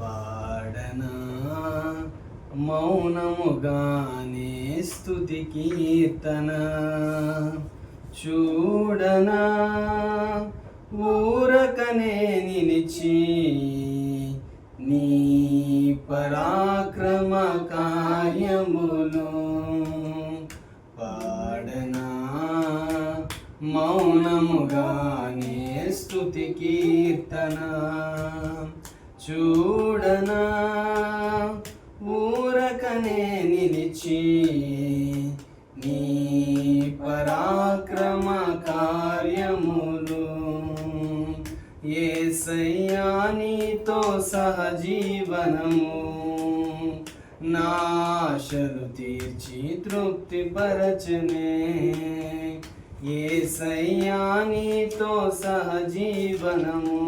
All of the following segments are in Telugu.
పాడనా? మౌనముగానే స్థుతి కీర్తన? చూడనా? ఊరకనే నిలిచి నీ పరాక్రమ కార్యములు పాడనా? మౌనముగానే స్థుతి కీర్తన? చూడనా? ఊరకనే నిలిచి నీ పరాక్రమ కార్యములు ఏసయ్యా నీతో సహజీవనము నాశలు తీర్చి తృప్తి పరచనే ఏసయ్యా నీతో సహజీవనము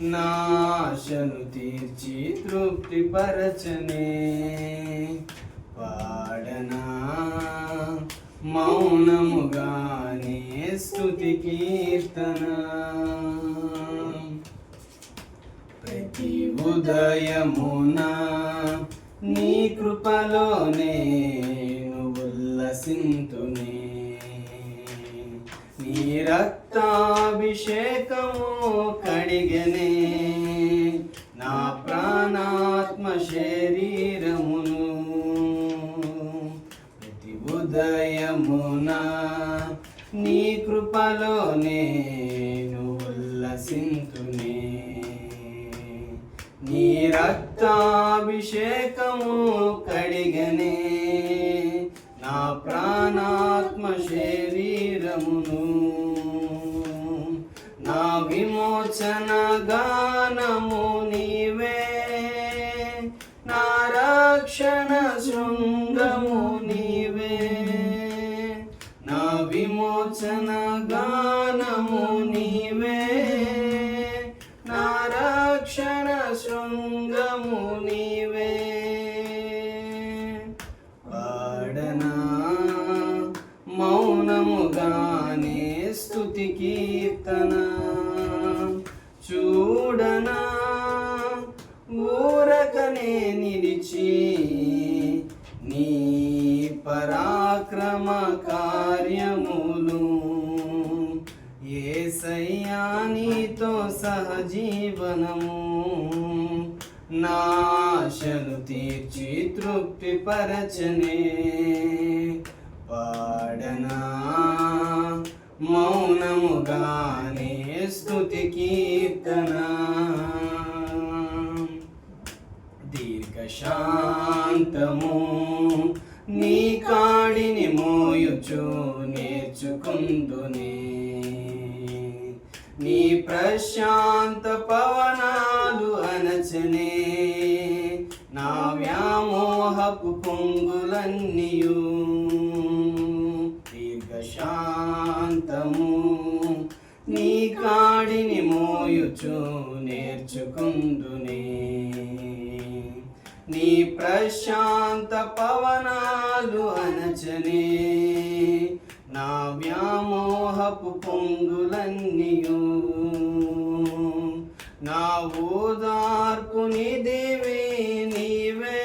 నాశను తీర్చి తృప్తి పరచనే. పాడనా మౌనముగానే స్థుతి కీర్తన. ప్రతి ఉదయమున నీ కృపలోనే ఉల్లసింతునే. నీ రక్తాభిషేకము కడిగనే. ప్రతి ఉదయమున నీ కృపలో నేను ఉల్లసింతునే. నీ రక్తాభిషేకము కడిగనే. నా ప్రాణాత్మ శరీరమును. నా విమోచన గానము నీవే. నా రక్షణ శృంగ గానము నీవే. నా రక్షణ శృంగము నీవే. పాడనా మౌనముగానే స్థుతి కీర్తన. చూడనా ఊరకనే నిలిచి నీ పరాక్రమ కార్యము ఏసయ్యా నీతో సహజీవనము. నాశను తీర్చి తృప్తి పరచనే. పాడనా మౌనముగానే స్తుతి కీర్తన. దీర్ఘశాంతము నీ కాడిని మోయుచు నేర్చుకుందునే. నీ ప్రశాంత పవనాలు అనచనే నా వ్యామోహపు పొంగులన్నీయు. దీర్ఘశాంతము నీ కాడిని మోయుచు నేర్చుకుందునే. నీ ప్రశాంత పవనాలు అనచనే నా వ్యా పాపు పొంగులన్నీయు. నా ఓదార్పుని దేవే నీవే.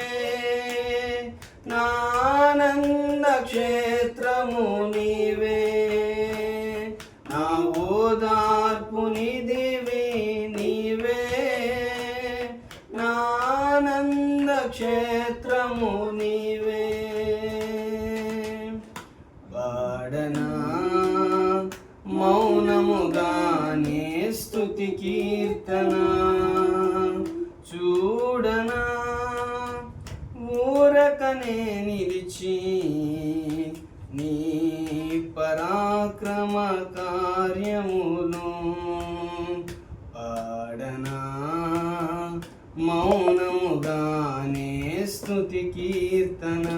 నా ఆనంద క్షేత్రము నీవే. నా ఓదార్పుని దేవే నీవే. నా ఆనంద క్షేత్రము నీవే. స్తుతి కీర్తన చూడనా ఊరకనే నిలిచి నీ పరాక్రమ కార్యములు పాడనా మౌనముగానే స్తుతి కీర్తన